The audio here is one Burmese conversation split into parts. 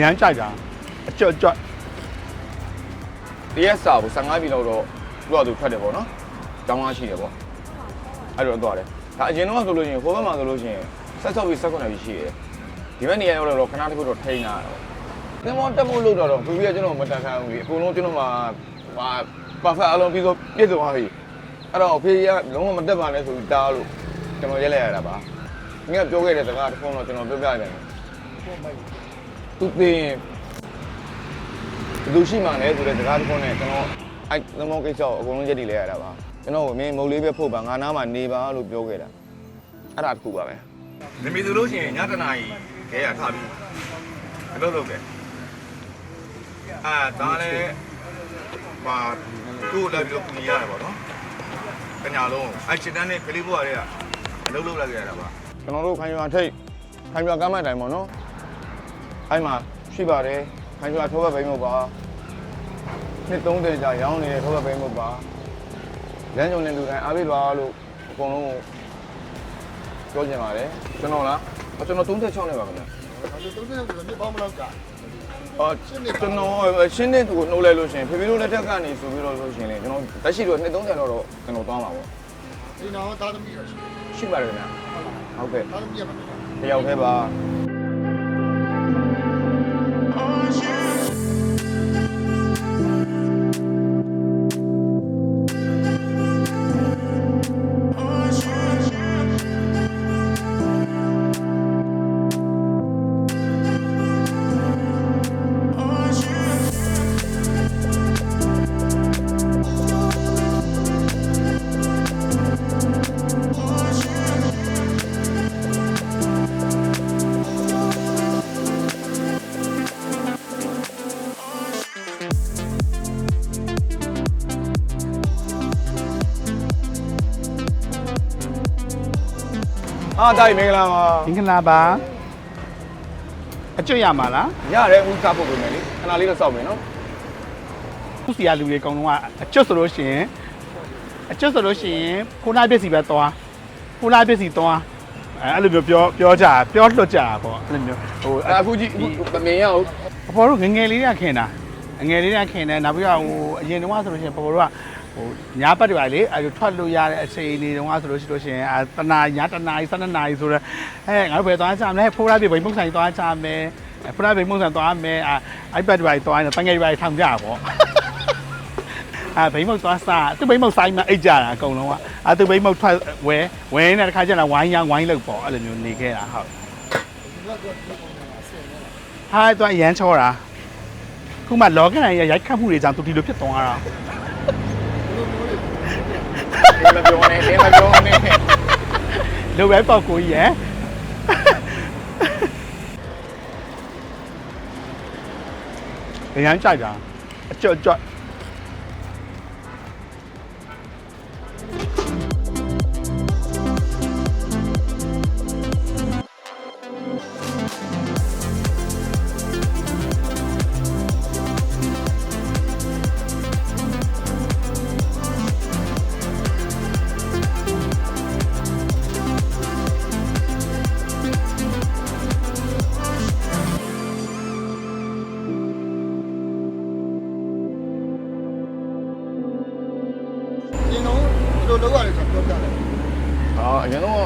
ရမ်းကြိုက်တာအကျွတ်ကျွတ်တရက်စာကို15ပြီလောက်တော့သူ့အတူထွက်တယ်ပေါ့နော်။တောင်းအားရှိတယ်ပေါ့။အဲ့လိုတော့တယ်။ဒါအရင်တော့ဆိုလို့ရှိရင်ဟိုဘက်မှာဆိုလို့ရှိရင်ဆက်ဆော့ပြီးဆက်ခွန်နေပြီရှိတယ်။ဒီဘက်နေရာရောက်တော့ခဏတစ်ခုတော့ထိန်းလာတော့။သင်္ဘောတက်ဖို့လို့တော့တော့သူကြီးကကျွန်တော်မတက်ခံဘူးလေ။အကုန်လုံးကျွန်တော်မှာဟာပါဖက်အလုံးပြီးတော့ပြည့်စုံသွားပြီ။အဲ့တော့ဖေးကလုံးဝမတက်ပါနဲ့ဆိုပြီးတားလို့ကျွန်တော်ရက်လိုက်ရတာပါ။ငါပြောခဲ့တဲ့စကားတစ်ခုတော့ကျွန်တော်ပြောပြရတယ်။ သူသိရင်ဘယ်သူရှိမှလဲဆိုတဲ့စကားတစ်ခုနဲ့ကျွန်တော်အဲ့သမောကိစ္စကိုအကုန်လုံးရက်တည်လဲရတာပါကျွန်တော်ကမင်းမုတ်လေးပဲဖို့ပါငါနားမှာနေပါလို့ပြောခဲ့တာအဲ့ဒါတစ်ခုပါပဲနမီဆိုလို့ရှိရင်ညတနာကြီးခဲရထားပြီးအလုပ်လုပ်တယ်အာဒါလည်းပါသူ့လည်းပြီးတော့ပူညီရတယ်ပေါ့နော်ကညာလုံးအဲ့ချစ်တန်းနဲ့ကလေးဘွားတွေကအလုပ်လုပ်လိုက်ကြရတာပါကျွန်တော်တို့ခိုင်ရွာထိတ်ခိုင်ရွာကမ်းမတိုင်ပေါ့နော် အဲ့မှာရှိပါတယ်ခိုင်ရွာထောဘက်ဘိန်းမို့ပါနှစ်30ကြာရောင်းနေတဲ့ထောဘက်ဘိန်းမို့ပါလမ်းကြုံတဲ့လူတိုင်းအားပေးပါလို့အကုန်လုံးပြောချင်ပါတယ်ကျွန်တော်လားကျွန်တော်36နဲ့ပါခင်ဗျာသုံးတဲ့ဆိုတော့မြေပေါင်းမလောက်ကြာအော်ကျွန်တော်ရှင်းတဲ့သူကိုနှုတ်လိုက်လို့ရှိရင်ဖေဖေတို့လက်ထက်ကနေဆိုပြီးတော့ဆိုရှင်လေကျွန်တော်တက်ရှိတော့နှစ်30တော့တော့ကျွန်တော်သွားမှာပေါ့ဒီနောက်သားသမီးရရှိရှိပါတယ်ခင်ဗျာဟုတ်ကဲ့သားသမီးရမှာတယောက်သေးပါ အားတိုင်းမင်္ဂလာပါမင်္ဂလာပါအကျွတ်ရမှာလားရတယ်ဦးစားဖို့ပြင်မယ်လေခဏလေးတော့စောက်မယ်နော်ခုစီရလူတွေအကုန်လုံးကအကျွတ်ဆိုလို့ရှိရင်အကျွတ်ဆိုလို့ရှိရင်ခိုးနာပစ္စည်းပဲသွားခိုးနာပစ္စည်းသွားအဲအဲ့လိုမျိုးပြောပြောကြပြောလွတ်ကြတာပေါ့အဲ့လိုမျိုးဟိုအခုကြီးမမြင်ရဘူးအဖေတို့ငယ်ငယ်လေးတည်းကခင်တာငယ်လေးတည်းကခင်တယ်နောက်ပြီးတော့ဟိုအရင်တုန်းကဆိုလို့ရှိရင်ပပေါ်တို့က ဟိုညာပတ်တွေပါလေအဲထွက်လို့ရတဲ့အချိန်လေးတုန်းကဆိုလို့ရှိလို့ရှိရင်အဲတနာညာတနာကြီးစနနာကြီးဆိုတော့အဲငါတို့ဘယ်သွားကြမလဲဖိုးရပြဘိမုတ်ဆိုင်သွားကြမယ်ဖိုးရပြမုတ်ဆိုင်သွားမယ်အဲ iPad တွေပါသွားရင်တငယ်တွေပါထောင်ကြတာပေါ့အဲဘိမုတ်သွားစားသူဘိမုတ်ဆိုင်မှာအိတ်ကြတာအကုန်လုံးကအဲသူဘိမုတ်ထွက်ဝဲဝဲနေတဲ့ခါကျတော့ဝိုင်းရဝိုင်းလို့ပေါ့အဲ့လိုမျိုးနေခဲ့တာဟုတ်ဟာတော့ရမ်းချောတာခုမှလောကနိုင်ရရိုက်ခတ်မှုတွေကြောင့်သူဒီလိုဖြစ်သွားတာဒီ မပြောနဲ့ဒီမပြောနဲ့လိုပဲပေါ့ကိုကြီးရယ်ရမ်းကြိုက်တာအကျွတ်အကျွ အာအရင်တော့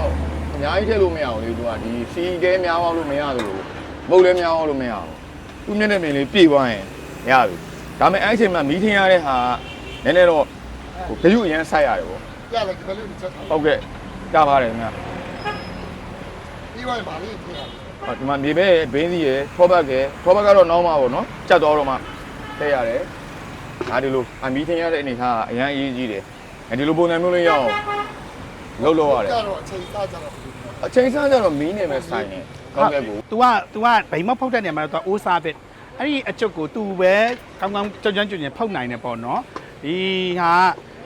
အများကြီးထည့်လို့မရအောင်လေသူကဒီစီကဲများအောင်လို့မရသလိုမုတ်လည်းများအောင်လို့မရအောင်သူမျက်နှာမြင်လေးပြေသွားရင်ရပြီဒါပေမဲ့အဲ့အချိန်မှာမီးထင်ရတဲ့ဟာနည်းနည်းတော့ဟိုဂရုအရင်စိုက်ရတယ်ပေါ့ပြလိုက်ဒီလိုလေးချက်ထားဟုတ်ကဲ့ကြားပါတယ်ခင်ဗျာပြီးသွားရင်ဗာလေးပြင်ရတယ်ဟောဒီမှာမြေပဲဘင်းစီရယ်ထောဘက်ကယ်ထောဘက်ကတော့နောင်းမှာပေါ့နော်ကြက်သွားတော့မှထည့်ရတယ်ဒါဒီလိုအမီးထင်ရတဲ့အနေထားကအရင်အရေးကြီးတယ်အဲဒီလိုပုံစံမျိုးလေးရအောင် လှုပ်လို့ရတယ် ကြတော့အချိန်စားကြတော့ အချိန်စားကြတော့မီးနေပဲဆိုင်နေကောင်းကဲ့ကို तू က तू ကဗိမဖုတ်တဲ့နေရာမှာတော့ तू အိုးစားပဲအဲ့ဒီအကျွတ်ကို तू ပဲကောင်းကောင်းကြွကြွကြွကြွဖုတ်နိုင်တယ်ပေါ့နော်ဒီဟာ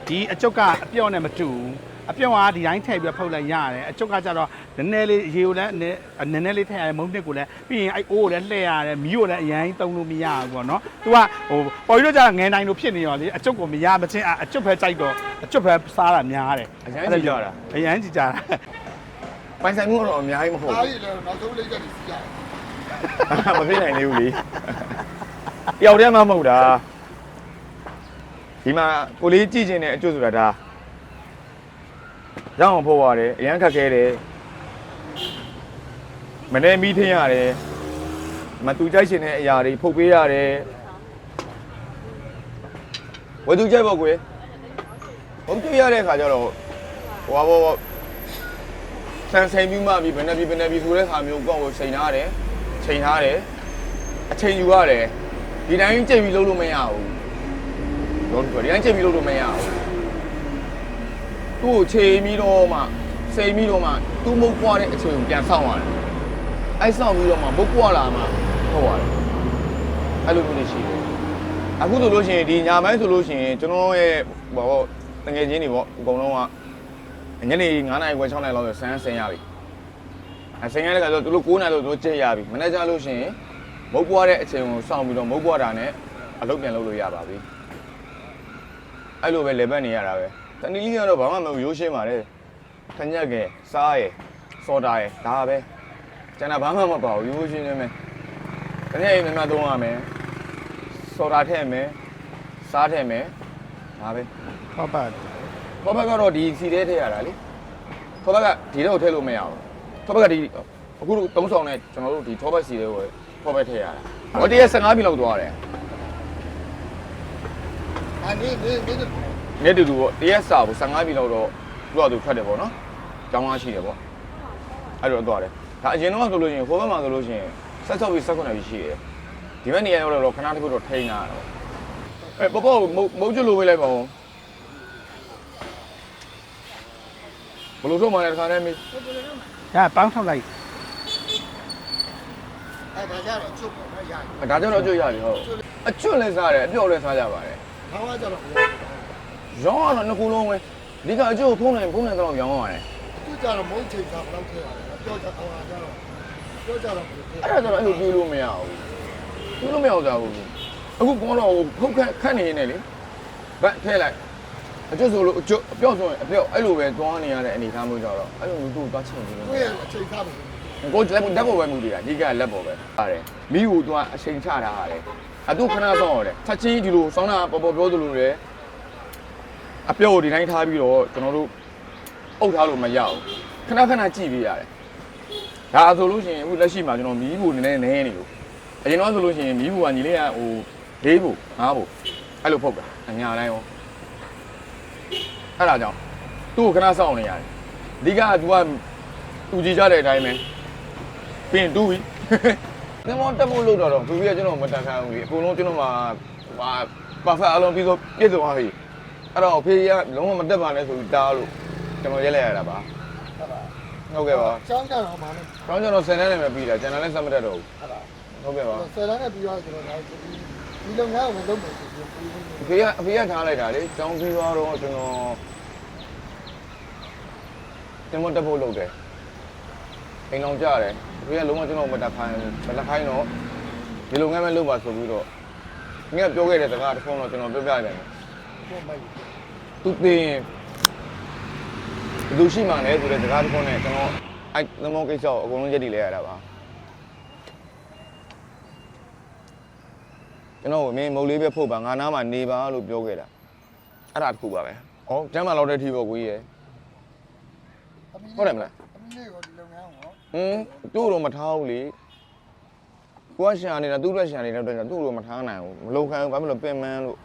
ဒီအကျွတ်ကအပြော့နဲ့မတူဘူး အပြော့ကဒီတိုင်းထည့်ပြီးဖုတ်လိုက်ရတယ်အကျွတ်ကကြတော့နည်းနည်းလေးရေကိုလည်းနည်းနည်းနည်းလေးထည့်ရတယ်မုံနှစ်ကိုလည်းပြီးရင်အဲ့အိုးကိုလည်းလှည့်ရတယ်မီးကိုလည်းအရင်တုံးလို့မရဘူးပေါ့နော် तू ကဟိုပေါ်ပြီးတော့ကြတော့ငယ်နိုင်လို့ဖြစ်နေရောလေအကျွတ်ကိုမရမချင်းအကျွတ်ပဲကြိုက်တော့အကျွတ်ပဲစားတာများတယ်အရင်ကြည့်ကြတာအရင်ကြည့်ကြတာပိုင်ဆိုင်မှုကတော့အများကြီးမဟုတ်အားဘူးရလည်းနောက်ဆုံးလေးချက်စီရတယ်မဖြစ်နိုင်သေးဘူးလေတယောက်တည်းမှမဟုတ်တာဒီမှာကိုလေးကြည့်ချင်တဲ့အကျွတ်ဆိုတာဒါ ရောင်းအောင်ဖို့ရတယ်အရန်ခက်ခဲတယ်မနေ့မီးထင်းရတယ်မတူကြိုက်ရှင်တဲ့အရာတွေဖုတ်ပေးရတယ်ဝယ်သူကြိုက်ပေါ့ကွယ်ဘုံကြည့်ရတဲ့ခါကျတော့ဟိုဘောဆန်ဆိုင်ပြီးမှပြီးဘယ်နဲ့ပြီးဘယ်နဲ့ပြီးဆိုတဲ့ခါမျိုးကောက်ကိုချိန်ထားတယ်ချိန်ထားတယ်အချိန်ယူရတယ်ဒီတိုင်းကြိတ်ပြီးလုပ်လို့မရဘူးတော့ဒီတိုင်းကြိတ်ပြီးလုပ်လို့မရဘူး သူ့ကိုချိန်ပြီးတော့မှစိန်ပြီးတော့မှသူ့မုတ်ပွားတဲ့အချိန်ကိုပြန်ဆောင်းရတယ်အဲ့ဆောင်းပြီးတော့မှမုတ်ပွားလာမှဟုတ်ရတယ်အဲ့လိုမျိုးတွေရှိတယ်အခုဆိုလို့ရှိရင်ဒီညာပိုင်းဆိုလို့ရှိရင်ကျွန်တော်ရဲ့ဘောတငယ်ချင်းတွေပေါ့အကုန်လုံးကညနေ9နာရီခွဲ6နာရီလောက်ဆန်းဆင်းရပြီအဆင်းရတဲ့ခါကျတော့သူတို့9နာရီလောက်သူတို့ကြည့်ရပြီမနေ့ကလို့ရှိရင်မုတ်ပွားတဲ့အချိန်ကိုစောင့်ပြီးတော့မုတ်ပွားတာနဲ့အလုပ်ပြန်လုပ်လို့ရပါပြီအဲ့လိုပဲလေပတ်နေရတာပဲ တနည်းလေးကတော့ဘာမှမဟုတ်ရိုးရှင်းပါလေခညက်ကဲစားရယ်စော်တာရယ်ဒါပဲကျန်တာဘာမှမပါဘူးရိုးရှင်းနေမယ်ခညက်ရင်မြန်မာသုံးရမယ်စော်တာထည့်မယ်စားထည့်မယ်ဒါပဲဟောပါခေါ်ဘက်ကတော့ဒီစီထဲထည့်ရတာလေခေါ်ဘက်ကဒီတော့ထည့်လို့မရဘူးခေါ်ဘက်ကဒီအခုသုံးဆောင်နဲ့ကျွန်တော်တို့ဒီထောဘက်စီထဲကိုခေါ်ဘက်ထည့်ရတာဟောတည်း15ပြီလောက်သွားတယ်အနေနေနေ နေနေ့တူတူပေါ့တရက်စာဘူး15ပြီလောက်တော့သူ့အတူထွက်တယ်ပေါ့နော်ကျောင်းသားရှိတယ်ပေါ့အဲ့လိုသွားတယ်ဒါအရင်တော့ဆိုလို့ရှိရင်ဟိုဘက်မှာဆိုလို့ရှိရင်ဆက်ဆော့ပြီး16ပြီရှိတယ်ဒီဘက်နေရာရောက်တော့ခဏတစ်ခုတော့ထိန်းတာတော့အဲပေါ့ပေါ့မုတ်ကျွလို့ဝေးလိုက်ပါဦးဘလို့ဆုံးမလဲတခါနဲ့မေးဒါပေါင်းထောက်လိုက်အဲ့ဒါကြတော့ချုပ်ပေါ်တော့ရတယ်ဒါကြောင့်တော့ကြွရပြီဟုတ်အကျွတ်လည်းစားတယ်အပြော့လည်းစားကြပါတယ်။ဘာမှကြတော့ ရောင်းရတော့နှစ်ခုလုံးပဲဒီကအကျွတ်ဖုံးနေဖုံးနေတော့ရောင်းရတယ်သူကြတော့မုန်းချိန်စားဘယ်လောက်ထည့်ရလဲ။ပြောကြအောင်ကြတော့ပြောကြတော့ဘယ်လိုထည့်အဲ့ဒါကျတော့အဲ့လိုပြေးလို့မရဘူးပြေးလို့မရတော့ဘူးအခုကောတော့ဖုတ်ခက်ခက်နေနေလေဗတ်ထဲလိုက်အကျွတ်ဆိုလို့အကျွတ်အပြော့ဆိုရင်အပြော့အဲ့လိုပဲသွားနေရတဲ့အနေအထားမျိုးကြတော့အဲ့လိုမျိုးသူ့သွားချင်နေလို့။ကိုယ့်ရဲ့အချိန်စားမယ်ကိုလက်လက်ပေါ်ပဲမူတည်တာဒီကလက်ပေါ်ပဲပါတယ်မိကိုသူကအချိန်ချတာဟာလေအတူခဏဆောင်ရတယ်ချက်ချင်းဒီလိုဆောင်းတာပေါ်ပေါ်ပြောသလိုလေ အပြော့ကိုဒီတိုင်းထားပြီးတော့ကျွန်တော်တို့အုပ်ထားလို့မရဘူးခဏခဏကြည့်ပေးရတယ်ဒါဆိုလို့ရှိရင်အခုလက်ရှိမှာကျွန်တော်မီးဘူးနည်းနည်းနဲနေလို့အရင်တော့ဆိုလို့ရှိရင်မီးဘူးကညီလေးကဟို၄ဘူး၅ဘူးအဲ့လိုဖုတ်တာအညာတိုင်းရောအဲ့ဒါကြောင့်သူ့ကိုခဏဆောင်နေရတယ်အဓိကက तू ကသူကြည့်ကြတဲ့အတိုင်းပဲပြင်တူးပြီသင်္ဘောတက်ဖို့လို့တော့တော့သူကြီးကကျွန်တော်မတန်ခံဘူးလေအကုန်လုံးကျွန်တော်မှာဟာပါဖက်အလုံးပြီးတော့ပြည့်စုံသွားပြီ အဲ့တော့ဖေးကလုံးဝမတက်ပါနဲ့ဆိုပြီးတားလို့ကျွန်တော်ရက်လိုက်ရတာပါ။ဟုတ်လားဟုတ်ကဲ့ပါ။ကျောင်းကြတော့မှလည်းခေါင်းကျွန်တော်ဆယ်တန်းနဲ့ပဲပြီးတာကျန်တာလည်းစက်မတက်တော့ဘူးဟုတ်လားဟုတ်ကဲ့ပါ။ဆယ်တန်းနဲ့ပြီးသွားကျွန်တော်လည်းဒီလုပ်ငန်းကိုလုပ်မယ်ဆိုပြီးပြီးပြီးအဖေကအဖေကထားလိုက်တာလေကျောင်းပြီးသွားတော့ကျွန်တော်သင်္ဘောတက်ဖို့လုပ်တယ်အိမ်အောင်ကြတယ်အဖေကလုံးဝကျွန်တော်မတက်ခိုင်းမတက်ခိုင်းတော့ဒီလုပ်ငန်းပဲလုပ်ပါဆိုပြီးတော့ငါပြောခဲ့တဲ့စကားတစ်ခုတော့ကျွန်တော်ပြောပြရတယ်တော့မိုက် သူသိရင်ဘယ်သူရှိမှလဲဆိုတဲ့စကားတစ်ခုနဲ့ကျွန်တော်အဲ့သမောကိစ္စကိုအကုန်လုံးရက်တည်လဲရတာပါကျွန်တော်ကမင်းမုတ်လေးပဲဖုတ်ပါငါနားမှာနေပါလို့ပြောခဲ့တာအဲ့ဒါတစ်ခုပါပဲဟောကျမ်းမာလောက်တဲ့ထီပေါ့ကိုကြီးရယ်။အမီဟုတ်တယ်မလားအမီလေးကိုဒီလုပ်ငန်းကိုဟင်းသူ့တော့မထားဘူးလေကိုကရှာနေတာသူ့အတွက်ရှာနေတဲ့အတွက်ကြောင့်သူ့တော့မထားနိုင်ဘူးမလုံခံဘူးဘာဖြစ်လို့ပင်မန်းလို့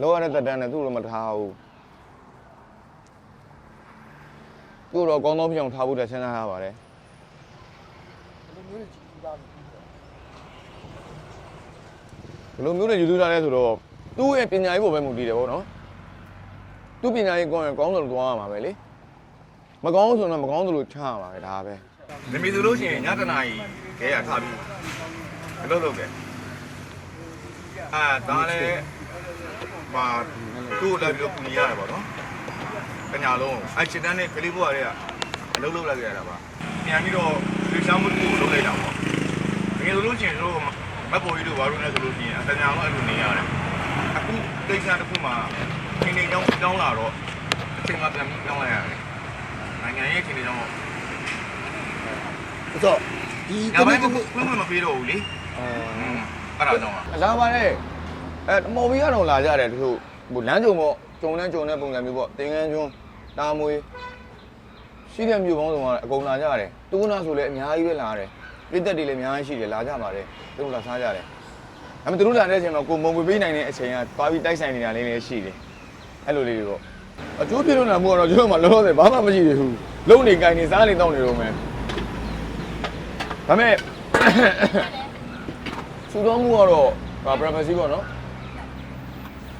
လောရတဲ့တက်တန်းနဲ့သူ့တော့မထားဘူးသူ့တော့ကောင်းသောပြောင်ထားဖို့တက်စဉ်းစားထားပါတယ်ဒီလိုမျိုးကြီးကြီးသားလို့ဘယ်လိုမျိုးနဲ့ယူဆထားလဲဆိုတော့သူ့ရဲ့ပညာရေးပေါ်ပဲမူတည်တယ်ပေါ့နော်သူ့ပညာရေးကောင်းရင်ကောင်းတယ်လို့သွားရမှာပဲလေမကောင်းဆိုတော့မကောင်းသလိုချရမှာပဲဒါပဲမမီဆိုလို့ရှိရင်ညတနာကြီးခဲရထားပြီးအလုပ်လုပ်တယ်အာဒါလည်း မာသူ့ကိုလည်းပြီးတော့ပူနေရတယ်ပေါ့နော်ပညာလုံးအဲ့ချစ်တန်းနဲ့ကလေးဘွားတွေကအလုပ်လုပ်လိုက်ကြရတာပါပြန်ပြီးတော့လူချောင်းမှုကိုလုပ်လိုက်တာပေါ့ငယ်ဆိုလို့ချင်းတို့မက်ပေါ်ကြီးတို့ဘာလို့လဲဆိုလို့ရှိရင်အတညာလုံးအဲ့လိုနေရတယ်အခုတိတ်ဆန်းတစ်ခုမှချိန်နေကြောင်းကြောင်းလာတော့အချိန်မှပြန်ပြီးကြောင်းလိုက်ရတယ်နိုင်ငံရေးချိန်နေကြောင်းတော့ဆိုတော့ဒီညပိုင်းကဖွင့်ဖွင့်မပေးတော့ဘူးလေအဲ့ဒါကြောင့်ပါလာပါနဲ့ အဲမော်ဘီကတော့လာကြတယ်တချို့ဟိုလမ်းကြုံပေါ့ကြုံနဲ့ကြုံတဲ့ပုံစံမျိုးပေါ့တင်ငန်းကျွန်းတာမွေရှိတဲ့မြို့ပေါင်းစုံကအကုန်လာကြတယ်တူနာဆိုလည်းအများကြီးပဲလာတယ်ပြည်သက်တွေလည်းအများကြီးရှိတယ်လာကြပါတယ်သူတို့လာစားကြတယ်ဒါပေမဲ့သူတို့လာတဲ့အချိန်မှာကိုမုံပွေပေးနိုင်တဲ့အချိန်ကသွားပြီးတိုက်ဆိုင်နေတာလေးလည်းရှိတယ်အဲ့လိုလေးတွေပေါ့အကျိုးပြလို့နာမှုကတော့ကျွန်တော်မှလောလောဆယ်ဘာမှမရှိသေးဘူးလုံနေကြိုင်နေစားနေတော့နေတော့မယ်ဒါပေမဲ့စူတော်မှုကတော့ဗာပရမစီပေါ့နော်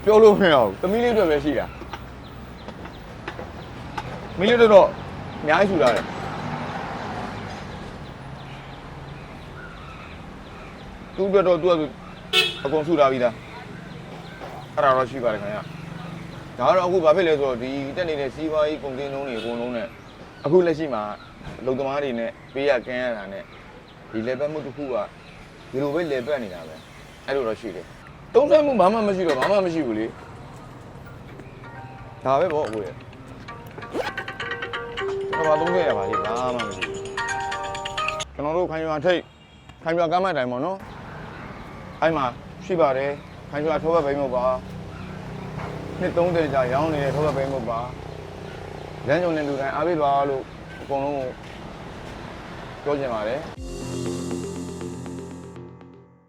ပြောလို့မရဘူးသမီးလေးတွေပဲရှိတာမီးလေးတွေတော့အများကြီးရှူလာတယ်သူ့အတွက်တော့သူကသူအကုန်ရှူလာပြီသားအဲ့ဒါတော့ရှိပါတယ်ခင်ဗျာဒါကတော့အခုဘာဖြစ်လဲဆိုတော့ဒီတက်နေတဲ့စီးပွားရေးကုန်တင်လုံးတွေအကုန်လုံးနဲ့အခုလက်ရှိမှာလုံသမားတွေနဲ့ပေးရကမ်းရတာနဲ့ဒီလေပတ်မှုတစ်ခုကဒီလိုပဲလေပတ်နေတာပဲအဲ့လိုတော့ရှိတယ် တုံးဆွဲမှုဘာမှမရှိတော့ဘာမှမရှိဘူးလေဒါပဲပေါ့ကိုရကျွန်တော်ဘာတုံးဆွဲရပါလိမ့်ဘာမှမရှိဘူးကျွန်တော်တို့ခိုင်ရွာထိတ်ခိုင်ရွာကမ်းမတိုင်ပေါ့နော်အဲ့မှာရှိပါတယ်ခိုင်ရွာထောဘက်ဘိမ်းမဟုတ်ပါနှစ်30ကြာရောင်းနေတဲ့ထောဘက်ဘိမ်းမဟုတ်ပါလမ်းကြုံတဲ့လူတိုင်းအားပေးပါလို့အကုန်လုံးကိုပြောချင်ပါတယ်